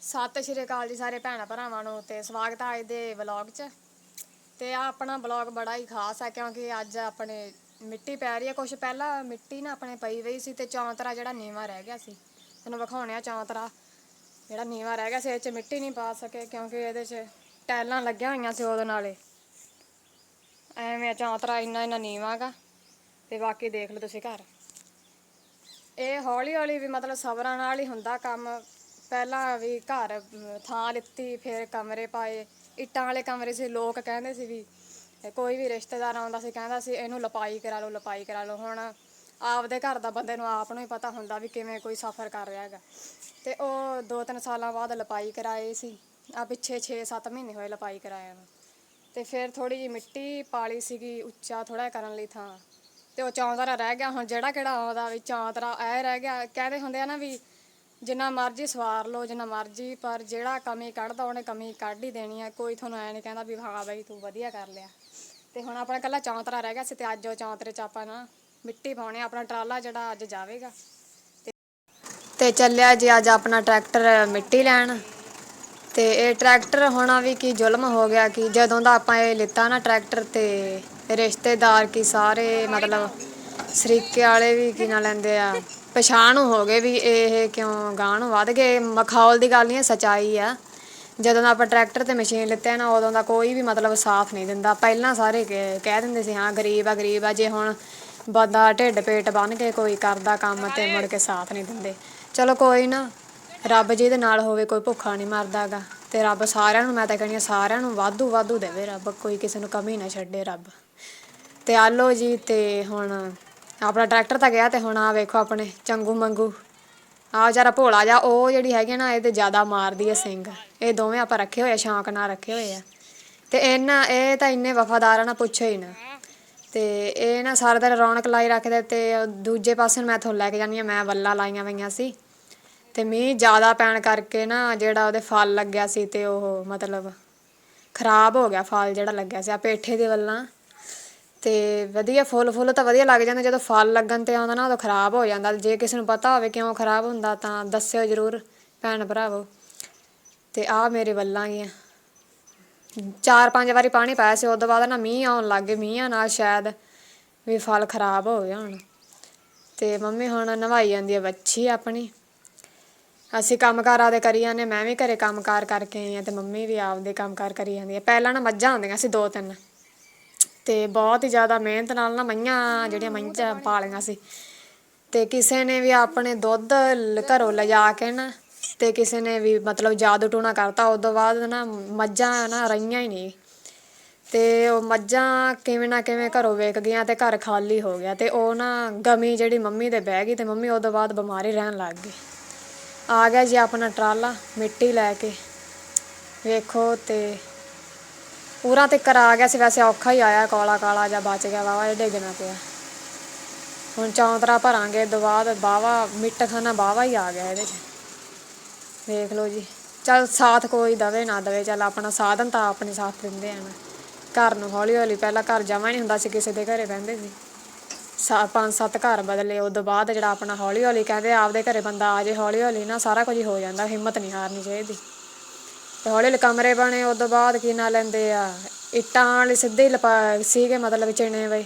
ਸਤਿ ਸ਼੍ਰੀ ਅਕਾਲ ਜੀ ਸਾਰੇ ਭੈਣਾਂ ਭਰਾਵਾਂ ਨੂੰ ਤੇ ਸਵਾਗਤ ਹੈ ਅੱਜ ਦੇ ਵਲੌਗ 'ਚ। ਤੇ ਆ ਆਪਣਾ ਵਲੌਗ ਬੜਾ ਹੀ ਖਾਸ ਹੈ ਕਿਉਂਕਿ ਅੱਜ ਆਪਣੇ ਮਿੱਟੀ ਪੈ ਰਹੀ ਹੈ ਕੁਝ ਪਹਿਲਾਂ ਮਿੱਟੀ ਨਾ ਆਪਣੇ ਪਈ ਹੋਈ ਸੀ ਤੇ ਚੌਂਤਰਾ ਜਿਹੜਾ ਨੀਵਾ ਰਹਿ ਗਿਆ ਸੀ। ਤੁਹਾਨੂੰ ਵਿਖਾਉਣੇ ਆ ਚੌਂਤਰਾ। ਜਿਹੜਾ ਨੀਵਾ ਰਹਿ ਗਿਆ ਸੀ ਇਹ 'ਚ ਮਿੱਟੀ ਨਹੀਂ ਪਾ ਸਕੇ ਕਿਉਂਕਿ ਇਹਦੇ 'ਚ ਟੈਲਾਂ ਲੱਗੀਆਂ ਹੋਈਆਂ ਸੀ ਉਹਦੇ ਨਾਲੇ। ਐਵੇਂ ਚੌਂਤਰਾ ਇੰਨਾ ਇੰਨਾ ਨੀਵਾ ਗਾ। ਤੇ ਬਾਕੀ ਦੇਖ ਲਓ ਤੁਸੀਂ ਘਰ। ਇਹ ਹੌਲੀ ਹੌਲੀ ਵੀ ਮਤਲਬ ਸਬਰਾਂ ਨਾਲ ਹੀ ਹੁੰਦਾ ਕੰਮ। ਪਹਿਲਾਂ ਵੀ ਘਰ ਥਾਂ ਲਿੱਤੀ, ਫਿਰ ਕਮਰੇ ਪਾਏ। ਇੱਟਾਂ ਵਾਲੇ ਕਮਰੇ ਸੀ, ਲੋਕ ਕਹਿੰਦੇ ਸੀ ਵੀ, ਕੋਈ ਵੀ ਰਿਸ਼ਤੇਦਾਰ ਆਉਂਦਾ ਸੀ, ਕਹਿੰਦਾ ਸੀ, ਇਹਨੂੰ ਲਪਾਈ ਕਰਾ ਲਓ, ਲਪਾਈ ਕਰਾ ਲਓ। ਹੁਣ ਆਪਦੇ ਘਰ ਦਾ ਬੰਦੇ ਨੂੰ ਆਪ ਨੂੰ ਹੀ ਪਤਾ ਹੁੰਦਾ ਵੀ ਕਿਵੇਂ ਕੋਈ ਸਫ਼ਰ ਕਰ ਰਿਹਾ ਹੈਗਾ। ਤੇ ਉਹ ਦੋ ਤਿੰਨ ਸਾਲਾਂ ਬਾਅਦ ਲਪਾਈ ਕਰਾਏ ਸੀ। ਆ ਪਿੱਛੇ 6-7 ਮਹੀਨੇ ਹੋਏ ਲਪਾਈ ਕਰਾਇਆ ਨੂੰ। ਤੇ ਫਿਰ ਥੋੜੀ ਜਿਹੀ ਮਿੱਟੀ ਪਾਲੀ ਸੀਗੀ, ਉੱਚਾ ਥੋੜਾ ਕਰਨ ਲਈ ਥਾਂ। ਤੇ ਉਹ ਚੌਂਦਰਾ ਰਹਿ ਗਿਆ, ਹੁਣ ਜਿਹੜਾ ਕਿਹੜਾ ਆਉਂਦਾ ਵੀ ਚੌਂਤਰਾ ਐ ਰਹਿ ਗਿਆ। ਕਹਿੰਦੇ ਹੁੰਦੇ ਆ ਨਾ ਵੀ ਜਿੰਨਾ ਮਰਜ਼ੀ ਸਵਾਰ ਲਓ, ਜਿੰਨਾ ਮਰਜ਼ੀ, ਪਰ ਜਿਹੜਾ ਕਮੀ ਕੱਢਦਾ ਉਹਨੇ ਕਮੀ ਕੱਢ ਹੀ ਦੇਣੀ ਹੈ ਕੋਈ ਤੁਹਾਨੂੰ ਐ ਨਹੀਂ ਕਹਿੰਦਾ ਵੀ ਹਾਂ ਬਈ ਤੂੰ ਵਧੀਆ ਕਰ ਲਿਆ। ਤੇ ਹੁਣ ਆਪਣਾ ਕੱਲਾ ਚੌਂਤਰਾ ਰਹਿ ਗਿਆ ਸੀ ਤੇ ਅੱਜ ਉਹ ਚੌਂਤਰੇ 'ਚ ਆਪਾਂ ਨਾ ਮਿੱਟੀ ਪਾਉਣੇ ਆਪਣਾ ਟਰਾਲਾ ਜਿਹੜਾ ਅੱਜ ਜਾਵੇਗਾ। ਤੇ ਚੱਲਿਆ ਜੀ ਅੱਜ ਆਪਣਾ ਟਰੈਕਟਰ ਮਿੱਟੀ ਲੈਣ। ਤੇ ਇਹ ਟਰੈਕਟਰ ਹੋਣਾ ਵੀ ਕੀ ਜ਼ੁਲਮ ਹੋ ਗਿਆ, ਕਿ ਜਦੋਂ ਦਾ ਆਪਾਂ ਇਹ ਲਿੱਤਾ ਨਾ ਟਰੈਕਟਰ ਤੇ ਰਿਸ਼ਤੇਦਾਰ ਕੀ ਸਾਰੇ ਮਤਲਬ ਸਰੀਕੇ ਵਾਲੇ ਵੀ ਕੀ ਨਾ ਲੈਂਦੇ ਆ। ਪਛਾਣ ਹੋ ਗਏ ਵੀ ਇਹ ਕਿਉਂ ਗਾਣ ਵੱਧ ਗਏ। ਮਖੌਲ ਦੀ ਗੱਲ ਨਹੀਂ ਹੈ ਸਚਾਈ ਆ। ਜਦੋਂ ਦਾ ਆਪਾਂ ਟਰੈਕਟਰ ਤੇ ਮਸ਼ੀਨ ਲਿੱਤੇ ਨਾ, ਉਦੋਂ ਦਾ ਕੋਈ ਵੀ ਮਤਲਬ ਸਾਥ ਨਹੀਂ ਦਿੰਦਾ। ਪਹਿਲਾਂ ਸਾਰੇ ਕਹਿ ਦਿੰਦੇ ਸੀ, ਹਾਂ, ਗਰੀਬ ਆ ਗਰੀਬ ਆ, ਜੇ ਹੁਣ ਬੰਦਾ ਢਿੱਡ ਪੇਟ ਬੰਨ ਕੇ ਕੋਈ ਕਰਦਾ ਕੰਮ ਤੇ ਮੁੜ ਕੇ ਸਾਥ ਨਹੀਂ ਦਿੰਦੇ। ਚਲੋ ਕੋਈ ਨਾ, ਰੱਬ ਜੀ ਦੇ ਨਾਲ ਹੋਵੇ ਕੋਈ ਭੁੱਖਾ ਨਹੀਂ ਮਰਦਾਗਾ ਤੇ ਰੱਬ ਸਾਰਿਆਂ ਨੂੰ, ਮੈਂ ਤਾਂ ਕਹਿੰਦੀ ਸਾਰਿਆਂ ਨੂੰ ਵਾਧੂ ਵਾਧੂ ਦੇਵੇ ਰੱਬ। ਕੋਈ ਕਿਸੇ ਨੂੰ ਕਮੀ ਨਾ ਛੱਡੇ ਰੱਬ। ਤੇ ਆਲੋ ਜੀ, ਤੇ ਹੁਣ ਆਪਣਾ ਟਰੈਕਟਰ ਤਾਂ ਗਿਆ ਤੇ ਹੁਣ ਆ ਵੇਖੋ ਆਪਣੇ ਚੰਗੂ ਮੰਗੂ। ਆ ਵਿਚਾਰਾ ਭੋਲਾ ਜਾ ਉਹ ਜਿਹੜੀ ਹੈਗੀ ਨਾ ਇਹ ਤੇ ਜ਼ਿਆਦਾ ਮਾਰਦੀ ਹੈ ਸਿੰਘ ਇਹ ਦੋਵੇਂ ਆਪਾਂ ਰੱਖੇ ਹੋਏ ਆ, ਸ਼ੌਂਕ ਨਾਲ ਰੱਖੇ ਹੋਏ ਆ। ਤੇ ਇਹਨਾਂ ਇਹ ਤਾਂ ਇੰਨੇ ਵਫਾਦਾਰ ਆ ਨਾ, ਪੁੱਛੋ ਹੀ ਨਾ। ਤੇ ਇਹ ਨਾ ਸਾਰਾ ਦਿਨ ਰੌਣਕ ਲਾਈ ਰੱਖਦੇ ਤੇ ਦੂਜੇ ਪਾਸੇ ਨੂੰ ਮੈਂ ਤੁਹਾਨੂੰ ਲੈ ਕੇ ਜਾਂਦੀ ਆ, ਮੈਂ ਵੱਲਾ ਲਾਈਆਂ ਹੋਈਆਂ ਸੀ। ਤੇ ਮੀਂਹ ਜ਼ਿਆਦਾ ਪੈਣ ਕਰਕੇ ਨਾ, ਜਿਹੜਾ ਉਹਦੇ ਫਲ ਲੱਗਿਆ ਸੀ ਤੇ ਉਹ ਮਤਲਬ ਖਰਾਬ ਹੋ ਗਿਆ, ਫਲ ਜਿਹੜਾ ਲੱਗਿਆ ਸੀ। ਆ ਪੇਠੇ ਦੇ ਵੱਲਾਂ। ਤੇ ਵਧੀਆ ਫੁੱਲ ਫੁੱਲ ਤਾਂ ਵਧੀਆ ਲੱਗ ਜਾਂਦੇ, ਜਦੋਂ ਫਲ ਲੱਗਣ ਤੇ ਆਉਂਦਾ ਨਾ ਉਦੋਂ ਖਰਾਬ ਹੋ ਜਾਂਦਾ। ਜੇ ਕਿਸੇ ਨੂੰ ਪਤਾ ਹੋਵੇ ਕਿਉਂ ਖਰਾਬ ਹੁੰਦਾ ਤਾਂ ਦੱਸਿਓ ਜਰੂਰ ਭੈਣ ਭਰਾਵੋ। ਤੇ ਆ ਮੇਰੇ ਵੱਲਾਂ ਗੀਆਂ ਚਾਰ ਪੰਜ ਵਾਰੀ ਪਾਣੀ ਪਾਇਆ ਸੀ, ਉਦੋਂ ਬਾਅਦ ਨਾ ਮੀਂਹ ਆਉਣ ਲੱਗ ਗਏ, ਮੀਂਹਾਂ ਨਾਲ ਸ਼ਾਇਦ ਵੀ ਫਲ ਖਰਾਬ ਹੋ ਗਏ ਹੁਣ ਤੇ ਮੰਮੀ ਹੁਣ ਨਵਾਈ ਜਾਂਦੀ ਹੈ ਬੱਚੀ ਆਪਣੀ। ਅਸੀਂ ਕੰਮਕਾਰ ਦੇ ਕਰੀ ਜਾਂਦੇ ਮੈਂ ਵੀ ਘਰੇ ਕੰਮਕਾਰ ਕਰਕੇ ਆਈ ਹਾਂ ਤੇ ਮੰਮੀ ਵੀ ਆਪਦੇ ਕੰਮਕਾਰ ਕਰੀ ਜਾਂਦੀ ਹੈ ਪਹਿਲਾਂ ਨਾ ਮੱਝਾਂ ਹੁੰਦੀਆਂ ਸੀ ਦੋ ਤਿੰਨ। ਤੇ ਬਹੁਤ ਹੀ ਜ਼ਿਆਦਾ ਮਿਹਨਤ ਨਾਲ ਨਾ ਮਈਆਂ ਜਿਹੜੀਆਂ ਮੱਝਾਂ ਪਾਲੀਆਂ ਸੀ। ਤੇ ਕਿਸੇ ਨੇ ਵੀ ਆਪਣੇ ਦੁੱਧ ਲ- ਘਰੋਂ ਲਿਜਾ ਕੇ ਨਾ ਤੇ ਕਿਸੇ ਨੇ ਵੀ ਮਤਲਬ ਜਾਦੂ ਟੂਣਾ ਕਰਤਾ ਉਸ ਤੋਂ ਬਾਅਦ ਨਾ ਮੱਝਾਂ ਨਾ ਰਹੀਆਂ ਹੀ ਨਹੀਂ। ਤੇ ਉਹ ਮੱਝਾਂ ਕਿਵੇਂ ਨਾ ਕਿਵੇਂ ਘਰੋਂ ਵੇਚ ਗਈਆਂ ਤੇ ਘਰ ਖਾਲੀ ਹੋ ਗਿਆ ਤੇ ਉਹ ਨਾ ਗਮੀ ਜਿਹੜੀ ਮੰਮੀ ਦੇ ਬਹਿ ਗਈ ਤੇ ਮੰਮੀ ਉਸ ਤੋਂ ਬਾਅਦ ਬਿਮਾਰੀ ਰਹਿਣ ਲੱਗ ਗਈ। ਆ ਗਿਆ ਜੀ ਆਪਣਾ ਟਰਾਲਾ, ਮਿੱਟੀ ਲੈ ਕੇ। ਵੇਖੋ ਤੇ ਪੂਰਾ ਤੇ ਆ ਗਿਆ ਸੀ, ਵੈਸੇ ਔਖਾ ਹੀ ਆਇਆ ਕਾਲਾ ਕਾਲਾ ਜਾਂ ਬਚ ਗਿਆ ਵਾਵਾ ਇਹ ਡਿੱਗਣਾ ਪਿਆ। ਹੁਣ ਚੌਂਤਰਾ ਭਰਾਂਗੇ ਤੋਂ ਬਾਵਾ ਮਿੱਟ ਖਾਨਾ ਬਾਵਾ ਹੀ ਆ ਗਿਆ ਇਹਦੇ 'ਚ। ਵੇਖ ਲਓ ਜੀ, ਚਲ ਸਾਥ ਕੋਈ ਦਵੇ ਨਾ ਦਵੇ, ਚਲ ਆਪਣਾ ਸਾਧਨ ਤਾਂ ਆਪਣੇ ਸਾਥ ਦਿੰਦੇ ਆ ਨਾ ਘਰ ਨੂੰ ਹੌਲੀ ਹੌਲੀ ਪਹਿਲਾਂ ਘਰ ਜਮਾ ਨਹੀਂ ਹੁੰਦਾ ਸੀ, ਕਿਸੇ ਦੇ ਘਰੇ ਬਹਿੰਦੇ ਸੀ। ਸਾ, ਪੰਜ ਸੱਤ ਘਰ ਬਦਲੇ ਉਸ ਬਾਅਦ ਜਿਹੜਾ ਆਪਣਾ ਹੌਲੀ ਹੌਲੀ ਕਹਿੰਦੇ ਆਪਦੇ ਘਰੇ ਬੰਦਾ ਆ ਜੇ, ਹੌਲੀ ਹੌਲੀ ਨਾ ਸਾਰਾ ਕੁਝ ਹੋ ਜਾਂਦਾ, ਹਿੰਮਤ ਨਹੀਂ ਹਾਰਨੀ ਚਾਹੀਦੀ। ਤੇ ਹੌਲੀ ਹੌਲੀ ਕਮਰੇ ਬਣੇ ਉਸ ਤੋਂ ਬਾਅਦ ਕੀ ਨਾ ਲੈਂਦੇ ਆ। ਇੱਟਾਂ ਵਾਲੇ ਸਿੱਧੇ ਹੀ ਲਪਾ, ਸੀਗੇ ਮਤਲਬ ਚਿਣੇ ਬਈ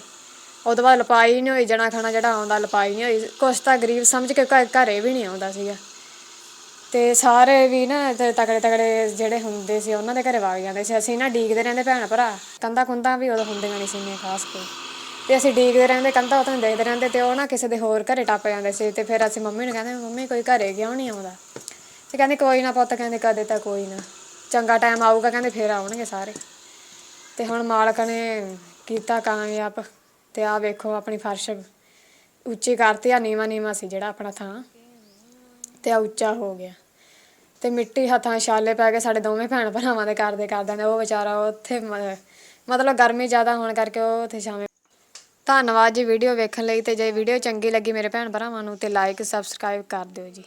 ਉਹ ਤੋਂ ਬਾਅਦ ਲਪਾਈ ਨਹੀਂ ਹੋਈ, ਜਣਾ ਖਾਣਾ ਜਿਹੜਾ ਆਉਂਦਾ ਲਪਾਈ ਨਹੀਂ ਹੋਈ। ਕੁਛ ਤਾਂ ਗਰੀਬ ਸਮਝ ਕੇ ਘ- ਘਰੇ ਵੀ ਨਹੀਂ ਆਉਂਦਾ ਸੀਗਾ। ਤੇ ਸਾਰੇ ਵੀ ਨਾ ਤੇ ਤਕੜੇ ਤਕੜੇ ਜਿਹੜੇ ਹੁੰਦੇ ਸੀ, ਉਹਨਾਂ ਦੇ ਘਰੇ ਵਗ ਜਾਂਦੇ ਸੀ। ਅਸੀਂ ਨਾ ਡੀਕਦੇ ਰਹਿੰਦੇ ਭੈਣ ਭਰਾ। ਕੰਧਾਂ ਕੁੰਦਾ ਵੀ ਉਦੋਂ ਹੁੰਦੀਆਂ ਨਹੀਂ ਸੀਗੀਆਂ ਖਾਸ ਕੋਈ ਤੇ ਅਸੀਂ ਡੀਕਦੇ ਰਹਿੰਦੇ ਕੰਦਾ ਉਤੋਂ ਦੇਖਦੇ ਰਹਿੰਦੇ ਤੇ ਉਹ ਨਾ ਕਿਸੇ ਦੇ ਹੋਰ ਘਰੇ ਟੱਪ ਜਾਂਦੇ ਸੀ। ਤੇ ਫਿਰ ਅਸੀਂ ਮੰਮੀ ਨੂੰ ਕਹਿੰਦੇ, ਮੰਮੀ ਕੋਈ ਘਰੇ ਕਿਉਂ ਨਹੀਂ ਆਉਂਦਾ? ਤੇ ਕਹਿੰਦੇ, ਕੋਈ ਨਾ ਪੁੱਤ, ਕਹਿੰਦੇ ਕਦੇ ਤਾਂ ਕੋਈ ਨਾ। ਚੰਗਾ ਟਾਈਮ ਆਊਗਾ, ਕਹਿੰਦੇ ਫਿਰ ਆਉਣਗੇ ਸਾਰੇ। ਤੇ ਹੁਣ ਮਾਲਕ ਨੇ ਕੀਤਾ ਕਾਮਯਾਬ ਤੇ ਆ ਵੇਖੋ ਆਪਣੀ ਫਰਸ਼ ਉੱਚੀ ਕਰਤੀ ਆ ਨੀਵਾ ਨੀਵਾ ਸੀ ਜਿਹੜਾ ਆਪਣਾ ਥਾਂ। ਤੇ ਆ ਉੱਚਾ ਹੋ ਗਿਆ। ਤੇ ਮਿੱਟੀ ਹੱਥਾਂ ਛਾਲੇ ਪੈ ਗਏ, ਸਾਡੇ ਦੋਵੇਂ ਭੈਣ ਭਰਾਵਾਂ ਦੇ ਕਰਦੇ ਕਰਦੇ ਨੇ, ਉਹ ਵਿਚਾਰਾ ਉੱਥੇ ਮ- ਮਤਲਬ ਗਰਮੀ ਜ਼ਿਆਦਾ ਹੋਣ ਕਰਕੇ ਉਹ ਉੱਥੇ ਛਾਵੇਂ। ਧੰਨਵਾਦ ਜੀ ਵੀਡੀਓ ਵੇਖਣ ਲਈ, ਤੇ ਜੇ ਵੀਡੀਓ ਚੰਗੀ ਲੱਗੀ ਮੇਰੇ ਭੈਣ ਭਰਾਵਾਂ ਨੂੰ, ਤੇ ਲਾਈਕ ਸਬਸਕ੍ਰਾਈਬ ਕਰ ਦਿਓ ਜੀ।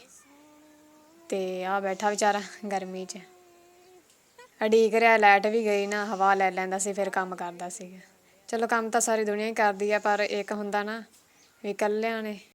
ਤੇ ਆ ਬੈਠਾ ਵਿਚਾਰਾ ਗਰਮੀ 'ਚ। ਅਡੀਕ ਰਿਹਾ, ਲਾਈਟ ਵੀ ਗਈ ਨਾ, ਹਵਾ ਲੈ ਲੈਂਦਾ ਸੀ, ਫਿਰ ਕੰਮ ਕਰਦਾ ਸੀਗਾ। ਚਲੋ ਕੰਮ ਤਾਂ ਸਾਰੀ ਦੁਨੀਆ ਹੀ ਕਰਦੀ ਆ, ਪਰ ਇੱਕ ਹੁੰਦਾ ਨਾ ਵੀ ਇਕੱਲਿਆਂ ਨੇ